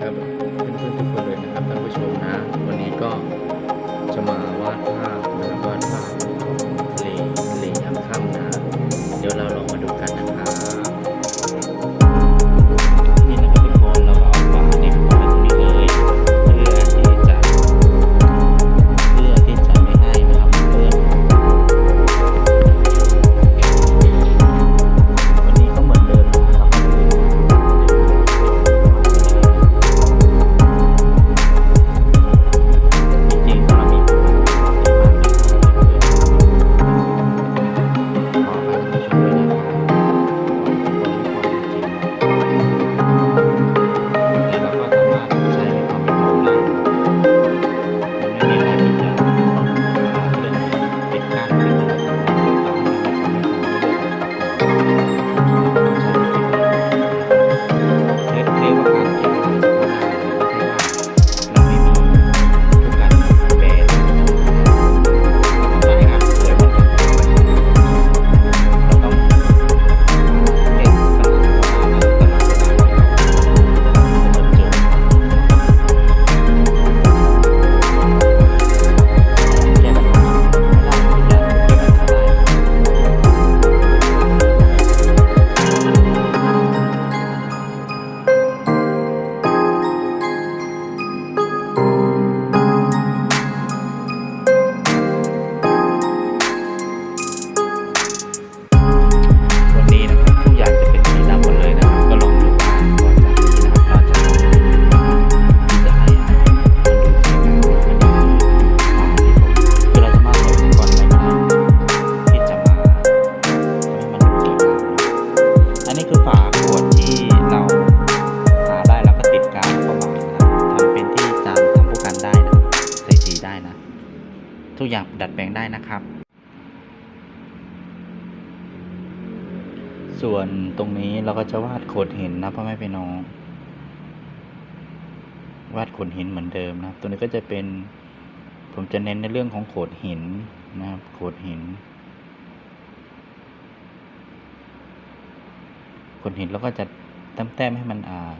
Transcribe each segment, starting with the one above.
ครับเพื่อนๆทุกคนเลยนะครับท่านผู้ชมนะ วันนี้ก็จะมาวาดภาพ ทุกอย่างดัดแปลงได้นะครับ ส่วนตรงนี้เราก็จะวาดโขดหินนะพ่อแม่พี่น้องวาดโขดหินเหมือนเดิมนะครับ ตัวนี้ก็จะเป็นผมจะเน้นในเรื่องของโขดหินนะครับโขดหินโขดหินเราก็จะแต้มๆให้มันอ่า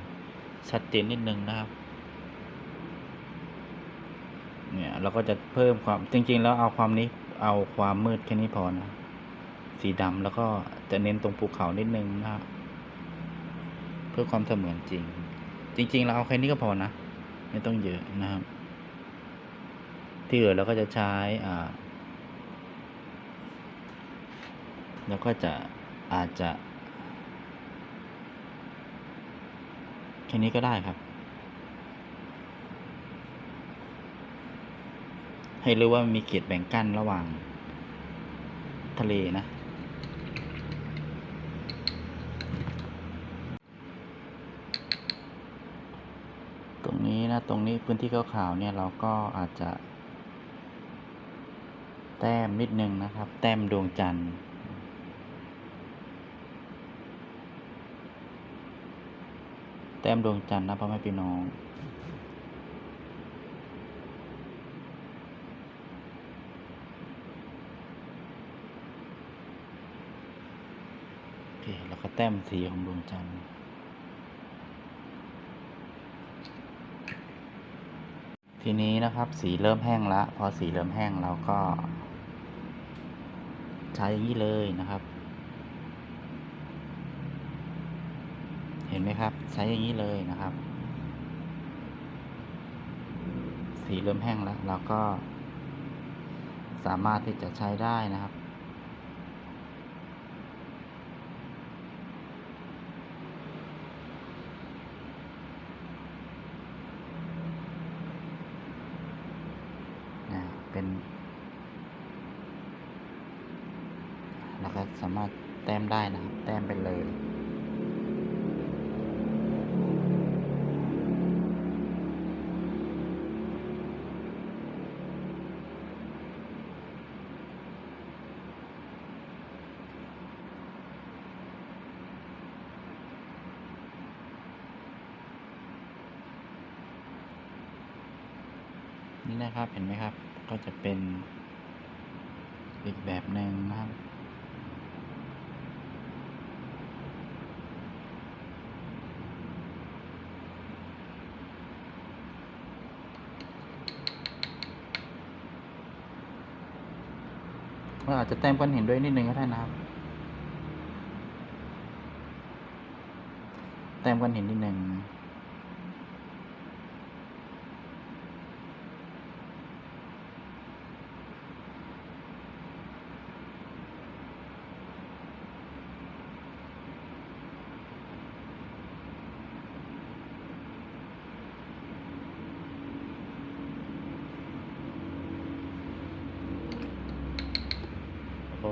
ชัดเจนนิดนึงนะครับ เนี่ยเราก็จะเพิ่มความจริง ๆ แล้วเอาความนี้เอาความมืดแค่นี้พอนะสีดำแล้วก็จะเน้นตรงภูเขานิดนึงนะครับเพื่อความเสมือนจริง จริง ๆ เราเอาแค่นี้ก็พอนะ ไม่ต้องเยอะนะครับ ที่เหลือเราก็จะใช้อ่าแล้วก็จะอาจจะ แค่นี้ก็ได้ครับ ให้รู้ว่ามีเขตแบ่งกั้นระหว่าง ทะเลนะ ตรงนี้นะ ตรงนี้พื้นที่ขาวๆเนี่ยเราก็อาจจะ แต้มนิดนึงนะครับ แต้มดวงจันทร์แต้มดวงจันทร์นะพ่อแม่พี่น้อง โอเคแต้มสีของดวงจันทร์ทีนี้นะครับสีเริ่มแห้งแล้วพอสีเริ่มแห้งเราก็ ใช้อย่างนี้เลยนะครับ เห็นไหมครับ ใช้อย่างนี้เลยนะครับ สีเริ่มแห้งแล้วเราก็ สามารถที่จะใช้ได้นะครับ อ่าเป็นเรา ก็สามารถแต้มได้นะครับ แต้มไปเลย นี่นะครับเห็นไหมครับก็จะเป็นอีกแบบหนึ่งนะครับ ก็อาจจะแต้มก้อนหินด้วยนิดนึงก็ได้นะครับ แต้มก้อนหินนิดนึง อ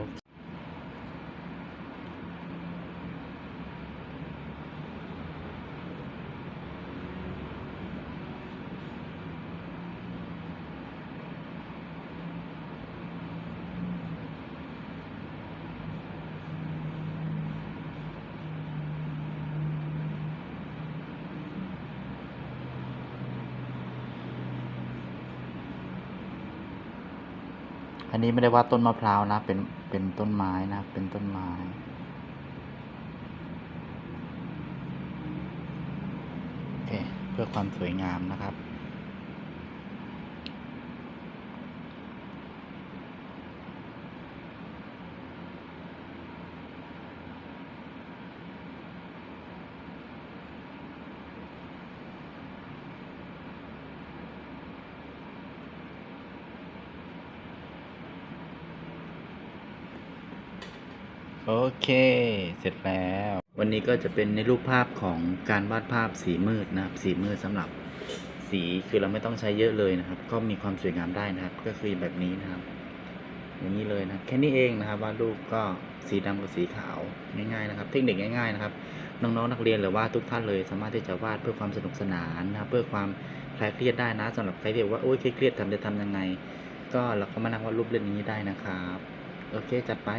ันนี้ไม่ได้ว่าต้นมะพร้าวนะ เป็น เป็นต้นไม้นะ เป็นต้นไม้โอเคเพื่อความสวยงามนะครับ โอเค เสร็จแล้ว วันนี้ก็จะเป็นในรูปภาพของการวาดภาพสีมืดนะครับ สีมืดสำหรับสีคือเราไม่ต้องใช้เยอะเลยนะครับ ก็มีความสวยงามได้นะครับ ก็คือแบบนี้นะครับ อย่างนี้เลยนะแค่นี้เองนะครับวาดรูปก็สีดำกับสีขาวง่ายๆนะครับ เทคนิคง่ายๆนะครับ น้องๆนักเรียนหรือว่าทุกท่านเลยสามารถที่จะวาดเพื่อความสนุกสนานนะครับเพื่อความคลายเครียดได้นะสำหรับใครที่ว่าโอ๊ยเครียดทำจะทำยังไง ก็เราก็มานั่งวาดรูปเล่นนี้ได้นะครับ โอเคจัดไป